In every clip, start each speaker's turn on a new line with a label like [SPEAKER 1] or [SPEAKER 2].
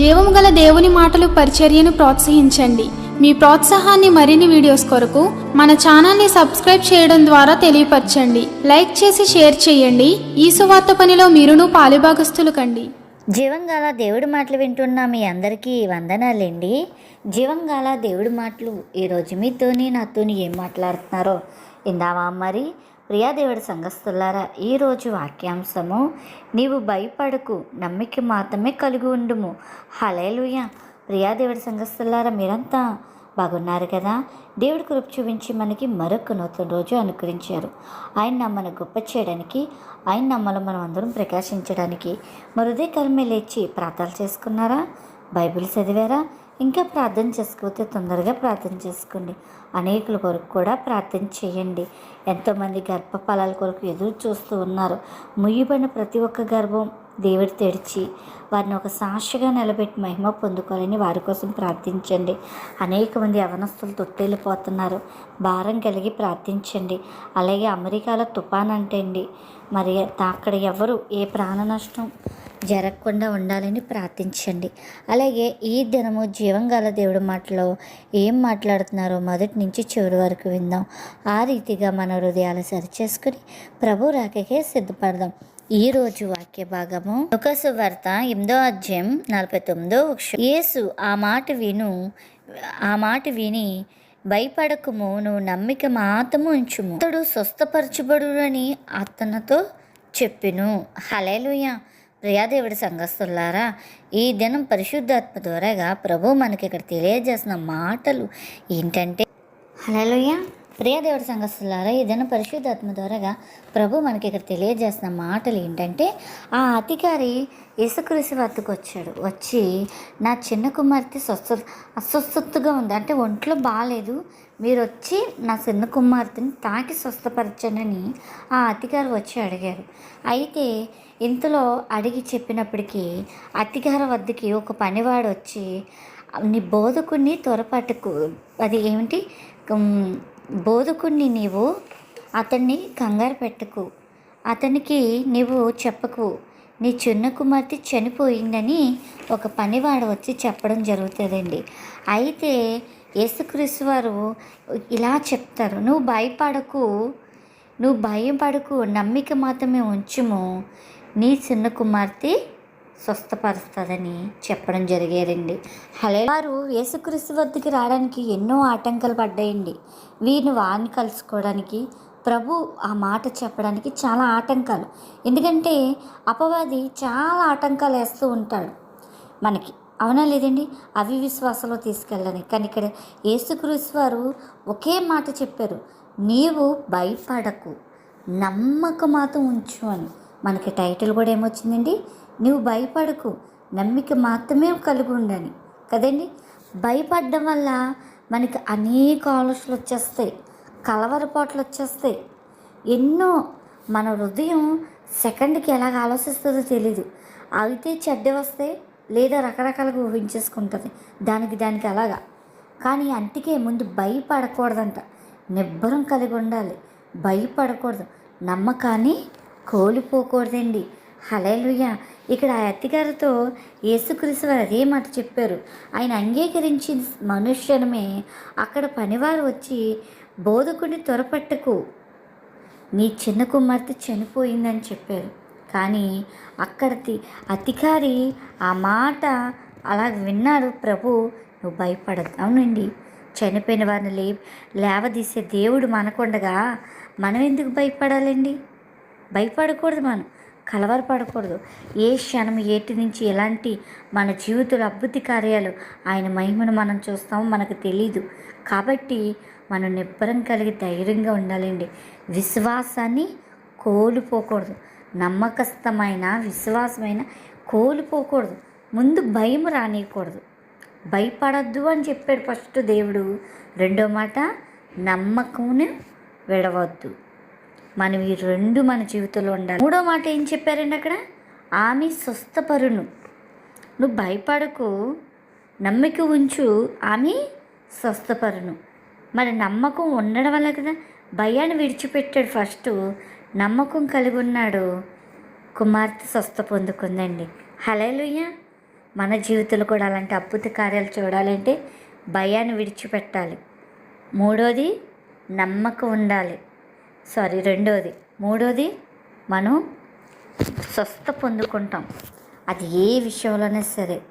[SPEAKER 1] జీవము గల దేవుని మాటలు పరిచర్యను ప్రోత్సహించండి. మీ ప్రోత్సాహాన్ని మరిన్ని వీడియోస్ కొరకు మన ఛానల్ని సబ్స్క్రైబ్ చేయడం ద్వారా తెలియపరచండి. లైక్ చేసి షేర్ చేయండి. ఈ సువార్త పనిలో మీరును పాలుభాగస్తులు కండి.
[SPEAKER 2] జీవంగాల దేవుడి మాటలు వింటున్న మీ అందరికీ వందనాలండి. జీవంగాల దేవుడి మాటలు ఈరోజు మీతోని నాతోని ఏం మాట్లాడుతున్నారో ఇందామా మరి? ప్రియాదేవుడి సంఘస్థులారా ఈరోజు వాక్యాంశము నీవు భయపడకు నమ్మిక మాత్రమే కలిగి ఉండుము. హలేలుయ ప్రియాదేవుడి సంఘస్థులారా మీరంతా బాగున్నారు కదా? దేవుడి కృప చూపించి మనకి మరొక నూతన రోజు అనుకరించారు ఆయన నమ్మను గొప్ప చేయడానికి ఆయన నమ్మలు మనం అందరం ప్రకాశించడానికి. మరుదే కలిమే లేచి ప్రార్థనలు చేసుకున్నారా? బైబిల్ చదివారా? ఇంకా ప్రార్థన చేసుకోతే తొందరగా ప్రార్థన చేసుకోండి. అనేకుల కొరకు కూడా ప్రార్థన చేయండి. ఎంతోమంది గర్భఫలాల కొరకు ఎదురు చూస్తూ ఉన్నారు. ముయ్యబడిన ప్రతి ఒక్క గర్భం దేవుడు తెడిచి వారిని ఒక సాక్షిగా నిలబెట్టి మహిమ పొందుకోవాలని వారి కోసం ప్రార్థించండి. అనేక మంది అవనస్తులు తొట్టెళ్ళిపోతున్నారు. భారం కలిగి ప్రార్థించండి. అలాగే అమెరికాలో తుఫాన్ అంటే అండి మరి అక్కడ ఎవరు? ఏ ప్రాణ నష్టం జరగకుండా ఉండాలని ప్రార్థించండి. అలాగే ఈ దినము జీవంగాల దేవుడి మాటలో ఏం మాట్లాడుతున్నారో మొదటి నుంచి చివరి వరకు విందాం. ఆ రీతిగా మన హృదయాలు సరిచేసుకుని ప్రభు రాకకే సిద్ధపడదాం. ఈ రోజు వాక్య భాగము లుకసు వార్త ఎనిమిదో అధ్యాయం నలభై తొమ్మిదో ఏసు యేసు ఆ మాట విను ఆ మాట విని భయపడకము నువ్వు నమ్మిక మాత్రము ఉంచుము. అతడు స్వస్థపరచబడునని అతనితో చెప్పిను. హలేలుయ ప్రియాదేవుడి సంఘస్తులారా ఈ దినం పరిశుద్ధాత్మ ద్వారాగా ప్రభు మనకి ఇక్కడ తెలియజేసిన మాటలు ఏంటంటే హలోయ ప్రియదేవుడి సంఘస్థులారా ఏదైనా పరిశుద్ధాత్మ ద్వారాగా ప్రభు మనకి ఇక్కడ తెలియజేసిన మాటలు ఏంటంటే ఆ అధికారి ఇసుకృషి వద్దకు వచ్చాడు. వచ్చి నా చిన్న కుమార్తె స్వస్థ అస్వస్థతగా ఉంది. అంటే ఒంట్లో బాగాలేదు మీరు వచ్చి నా చిన్న కుమార్తెని తాకి స్వస్థపరచనని ఆ అధికారి వచ్చి అడిగారు. అయితే ఇంతలో అడిగి చెప్పినప్పటికీ అతిగారి వద్దకి ఒక పనివాడు వచ్చి నీ బోధకుడిని త్వరపాటుకు అది ఏమిటి? బోధకుణ్ణి బోధకుడిని నీవు అతన్ని కంగారు పెట్టకు. అతనికి నీవు చెప్పకు. నీ చిన్న కుమార్తె చనిపోయిందని ఒక పనివాడు వచ్చి చెప్పడం జరుగుతుందండి. అయితే యేసుక్రీస్తు వారు ఇలా చెప్తారు. నువ్వు భయపడకు. నువ్వు భయపడకు. నమ్మిక మాత్రమే ఉంచుము. నీ చిన్న కుమార్తె స్వస్థపరుస్తుందని చెప్పడం జరిగేదండి. హలే వారు యేసుక్రీస్తు వద్దకి రావడానికి ఎన్నో ఆటంకాలు పడ్డాయండి. వీరిని వారిని కలుసుకోవడానికి ప్రభు ఆ మాట చెప్పడానికి చాలా ఆటంకాలు. ఎందుకంటే అపవాది చాలా ఆటంకాలు వేస్తూ ఉంటాడు మనకి. అవునా లేదండి? అవి విశ్వాసంలో తీసుకెళ్ళని కానీ ఇక్కడ యేసుక్రీస్తు వారు ఒకే మాట చెప్పారు. నీవు భయపడకు నమ్మక ఉంచు అని. మనకి టైటిల్ కూడా ఏమొచ్చిందండి? నువ్వు భయపడకు. నమ్మిక మాత్రమే కలిగి ఉండని కదండి? భయపడడం వల్ల మనకి అనేక ఆలోచనలు వచ్చేస్తాయి. కలవరపాట్లు వచ్చేస్తాయి. ఎన్నో మన హృదయం సెకండ్కి ఎలాగ ఆలోచిస్తుందో తెలీదు. అయితే చెడ్డ వస్తే లేదా రకరకాలుగా ఊహించేసుకుంటుంది. దానికి దానికి అలాగా. కానీ అంటికే ముందు భయపడకూడదంట. నిబ్బరం కలిగి ఉండాలి. భయపడకూడదు. నమ్మకాన్ని కోల్పోకూడదండి. హలేలుయ్య ఇక్కడ ఆ అత్తిగారితో యేసుక్రీస్తు వారు అదే మాట చెప్పారు. ఆయన అంగీకరించిన మనుష్యనమే అక్కడ పనివారు వచ్చి బోధకుడిని త్వరపట్టకు నీ చిన్న కుమార్తె చనిపోయిందని చెప్పారు. కానీ అక్కడి అధికారి ఆ మాట అలా విన్నారు ప్రభు నువ్వు భయపడదు అవునండి చనిపోయిన వారిని లే లేవదీసే దేవుడు మనకుండగా మనం ఎందుకు భయపడాలండి? భయపడకూడదు మనం. కలవరపడకూడదు. ఏ క్షణం ఏటి నుంచి ఎలాంటి మన జీవితంలో అద్భుత కార్యాలు ఆయన మహిమను మనం చూస్తామో మనకు తెలీదు. కాబట్టి మనం నిబ్బరం కలిగి ధైర్యంగా ఉండాలండి. విశ్వాసాన్ని కోల్పోకూడదు. నమ్మకస్థమైన విశ్వాసమైన కోల్పోకూడదు. ముందు భయం రానియకూడదు. భయపడద్దు అని చెప్పాడు ఫస్ట్ దేవుడు. రెండో మాట నమ్మకమును విడవద్దు. మనం ఈ రెండు మన జీవితంలో ఉండాలి. మూడో మాట ఏం చెప్పారండి అక్కడ? ఆమె స్వస్థపరును. నువ్వు భయపడకు. నమ్మిక ఉంచు. ఆమె స్వస్థపరును. మరి నమ్మకం ఉండడం వల్ల కదా భయాన్ని విడిచిపెట్టాడు ఫస్ట్. నమ్మకం కలిగి ఉన్నాడు. కుమార్తె స్వస్థ పొందుకుందండి. హలేలుయ్య మన జీవితంలో కూడా అలాంటి అద్భుత కార్యాలు చూడాలంటే భయాన్ని విడిచిపెట్టాలి. మూడోది నమ్మకం ఉండాలి. సారీ రెండోది. మూడోది మనం స్వస్థ పొందుకుంటాం. అది ఏ విషయంలోనే సరే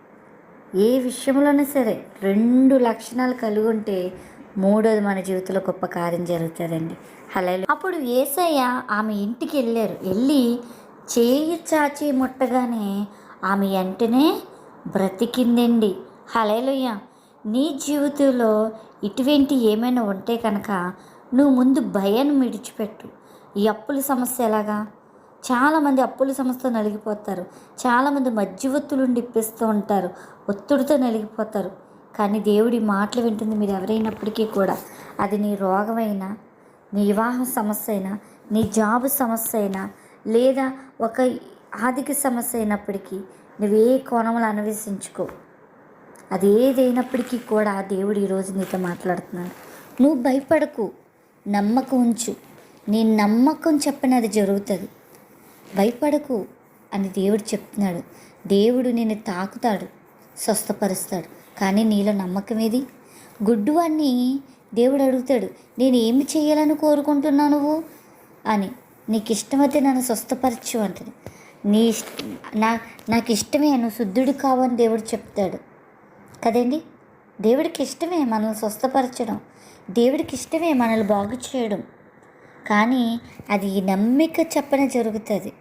[SPEAKER 2] ఏ విషయంలోనే సరే రెండు లక్షణాలు కలిగి ఉంటే మూడోది మన జీవితంలో గొప్ప కార్యం జరుగుతుందండి. హలో అప్పుడు ఏసయ్య ఆమె ఇంటికి వెళ్ళారు. వెళ్ళి చేయి చాచి ముట్టగానే ఆమె వెంటనే బ్రతికిందండి. హలేలుయ్య నీ జీవితంలో ఇటువంటి ఏమైనా ఉంటే కనుక నువ్వు ముందు భయాన్ని విడిచిపెట్టు. ఈ అప్పుల సమస్య ఎలాగా? చాలామంది అప్పుల సమస్యతో నలిగిపోతారు. చాలామంది మధ్యవర్తులు ఇప్పిస్తూ ఉంటారు. ఒత్తిడితో నలిగిపోతారు. కానీ దేవుడి మాటలు వింటుంది మీరు ఎవరైనప్పటికీ కూడా. అది నీ రోగమైనా నీ వివాహం సమస్య అయినా నీ జాబ్ సమస్య అయినా లేదా ఒక ఆర్థిక సమస్య అయినప్పటికీ నువ్వే కోణములు అన్వేషించుకో. అది ఏదైనప్పటికీ కూడా దేవుడు ఈరోజు నీతో మాట్లాడుతున్నాడు. నువ్వు భయపడకు. నమ్మకం ఉంచు నీ నమ్మకం చెప్పినది జరుగుతుంది. భయపడకు అని దేవుడు చెప్తున్నాడు. దేవుడు నిన్ను తాకుతాడు స్వస్థపరుస్తాడు. కానీ నీలో నమ్మకం ఏది? గుడ్డువాడిని దేవుడు అడుగుతాడు నేను ఏమి చేయాలని కోరుకుంటున్నావు నువ్వు? అని. నీకు ఇష్టమైతే నన్ను స్వస్థపరచు అంటది. నీ నా నాకు ఇష్టమే నువ్వు శుద్ధుడు కావని దేవుడు చెప్తాడు. కదండి? దేవుడికి ఇష్టమే మనల్ని స్వస్థపరచడం. దేవుడికి ఇష్టమే మనల్ని బాగు చేయడం. కానీ అది నమ్మిక చెప్పన జరుగుతుంది.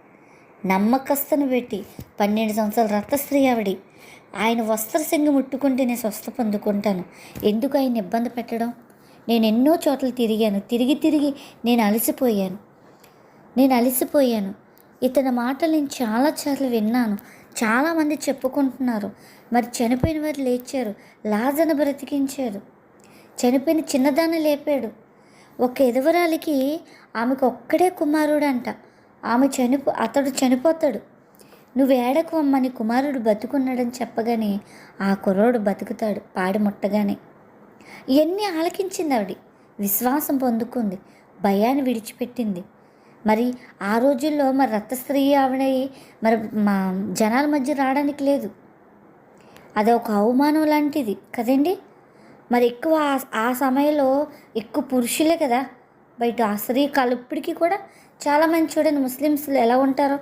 [SPEAKER 2] నమ్మకస్తును పెట్టి పన్నెండు సంవత్సరాల రక్తస్త్రీ ఆవిడి. ఆయన వస్త్రసింగ ముట్టుకుంటే నేను స్వస్థ పొందుకుంటాను. ఎందుకు ఆయన ఇబ్బంది పెట్టడం? నేను ఎన్నో చోట్ల తిరిగాను. తిరిగి తిరిగి నేను అలసిపోయాను. నేను అలసిపోయాను. ఇతని మాటలు నేను చాలా సార్లు విన్నాను. చాలామంది చెప్పుకుంటున్నారు. మరి చనిపోయిన వారు లేచారు. లాజను బ్రతికించారు. చనిపోయిన చిన్నదాన్ని లేపాడు. ఒక ఎదవరాలికి ఆమెకు ఒక్కడే కుమారుడంట. ఆమె చనిపో అతడు చనిపోతాడు. నువ్వు ఏడకు అమ్మని కుమారుడు బతుకున్నాడని చెప్పగానే ఆ కుర్రోడు బతుకుతాడు పాడి ముట్టగానే. ఇవన్నీ ఆలకించింది ఆవిడ. విశ్వాసం పొందుకుంది. భయాన్ని విడిచిపెట్టింది. మరి ఆ రోజుల్లో మరి రక్తస్త్రీ ఆవిడ మరి మా జనాల మధ్య రావడానికి లేదు. అది ఒక అవమానం లాంటిది కదండి. మరి ఎక్కువ ఆ- సమయంలో ఎక్కువ పురుషులే కదా. బయట ఆ స్త్రీ కలుపుడికి కూడా చాలామంది చూడండి ముస్లిమ్స్లు ఎలా ఉంటారో.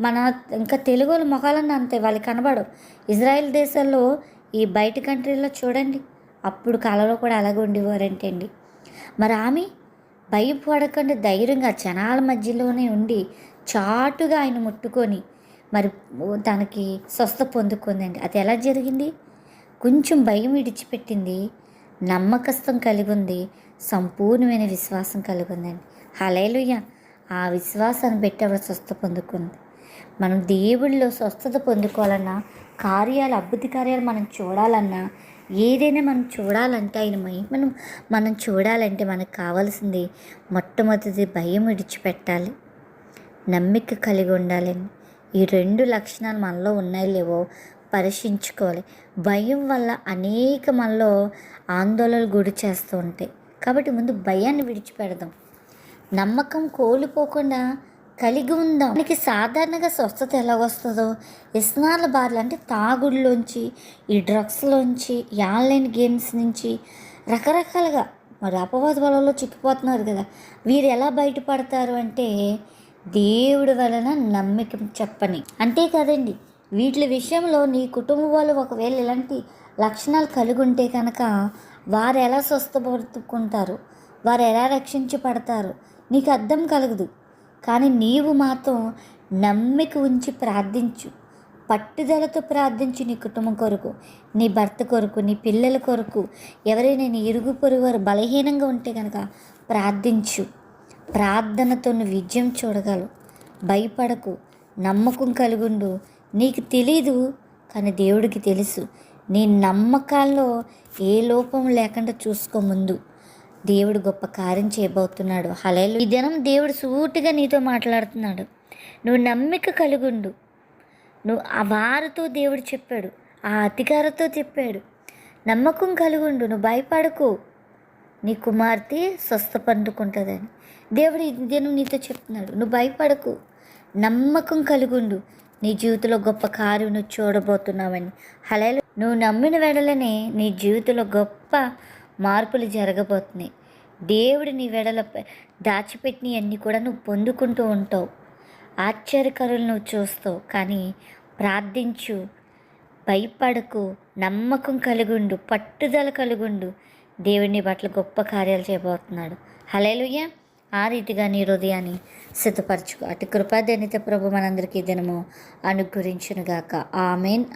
[SPEAKER 2] మన ఇంకా తెలుగు వాళ్ళ మొఖాలన్న అంతే వాళ్ళకి కనబడవు. ఇజ్రాయెల్ దేశాల్లో ఈ బయట కంట్రీలో చూడండి అప్పుడు కాలంలో కూడా అలాగే ఉండేవారంటండి. మరి ఆమె భయపడకుండా ధైర్యంగా జనాల మధ్యలోనే ఉండి చాటుగా ఆయన ముట్టుకొని మరి తనకి స్వస్థ పొందుకుందండి. అది ఎలా జరిగింది? కొంచెం భయం విడిచిపెట్టింది నమ్మకస్థం కలిగి ఉంది సంపూర్ణమైన విశ్వాసం కలిగి ఉందండి హలేలుయ్య ఆ విశ్వాసాన్ని పెట్టి ఆవిడ స్వస్థ పొందుకుంది. మనం దేవుడిలో స్వస్థత పొందుకోవాలన్నా కార్యాలు అభివృద్ధి కార్యాలు మనం చూడాలన్నా ఏదైనా మనం చూడాలంటే ఆయన మహిమను మనం చూడాలంటే మనకు కావాల్సింది మొట్టమొదటి భయం విడిచిపెట్టాలి. నమ్మిక కలిగి ఉండాలండి ఈ రెండు లక్షణాలు మనలో ఉన్నాయో లేవో పరీక్షించుకోవాలి. భయం వల్ల అనేక మనలో ఆందోళనలు గురి చేస్తూ ఉంటాయి. కాబట్టి ముందు భయాన్ని విడిచిపెడదాం. నమ్మకం కోల్పోకుండా కలిగి ఉందాం. మనకి సాధారణంగా స్వస్థత ఎలా వస్తుందో వ్యసనాల బాధలు అంటే తాగుడులోంచి ఈ డ్రగ్స్లోంచి ఈ ఆన్లైన్ గేమ్స్ నుంచి రకరకాలుగా మరి అపవాద బలంలో చిక్కిపోతున్నారు కదా. వీరు ఎలా బయటపడతారు అంటే దేవుడి వలన నమ్మకం చెప్పని. అంతే కదండి. వీటి విషయంలో నీ కుటుంబం వాళ్ళు ఒకవేళ ఇలాంటి లక్షణాలు కలిగి ఉంటే కనుక వారు ఎలా స్వస్థపడుకుంటారు వారు ఎలా రక్షించబడతారు? నీకు అర్థం కలగదు. కానీ నీవు మాత్రం నమ్మిక ఉంచి ప్రార్థించు. పట్టుదలతో ప్రార్థించు నీ కుటుంబం కొరకు నీ భర్త కొరకు నీ పిల్లల కొరకు. ఎవరైనా నీ ఇరుగు పొరుగు వారు బలహీనంగా ఉంటే కనుక ప్రార్థించు. ప్రార్థనతో నువ్వు విజయం చూడగలవు. భయపడకు నమ్మకం కలుగుండు. నీకు తెలీదు కానీ దేవుడికి తెలుసు. నీ నమ్మకాల్లో ఏ లోపం లేకుండా చూసుకో ముందు. దేవుడు గొప్ప కార్యం చేయబోతున్నాడు. హలేలు ఈ దినం దేవుడు సూటిగా నీతో మాట్లాడుతున్నాడు. నువ్వు నమ్మిక కలుగుండు. నువ్వు ఆ వారితో దేవుడు చెప్పాడు. ఆ అధికారతో చెప్పాడు. నమ్మకం కలుగుండు. నువ్వు భయపడకు. నీ కుమార్తె స్వస్థ పండుకుంటుందని దేవుడు ఈ దినం నీతో చెప్తున్నాడు. నువ్వు భయపడకు. నమ్మకం కలుగుండు. నీ జీవితంలో గొప్ప కార్యం నువ్వు చూడబోతున్నావని. హలేలు నువ్వు నమ్మిన వెడలనే నీ జీవితంలో గొప్ప మార్పులు జరగబోతున్నాయి. దేవుడు నీ వెడల దాచిపెట్టినవి అన్నీ కూడా నువ్వు పొందుకుంటూ ఉంటావు. ఆశ్చర్యకరులు నువ్వు చూస్తావు. కానీ ప్రార్థించు భయపడకు నమ్మకం కలిగుండు పట్టుదల కలిగుండు. దేవుడిని బట్ల గొప్ప కార్యాలు చేయబోతున్నాడు. హలేలుయ్య ఆ రీతిగా నీ హృదయాన్ని సిద్ధపరచుకో. అటు కృపాదనిత ప్రభు మనందరికీ దినము అనుగురించునుగాక ఆమెన్.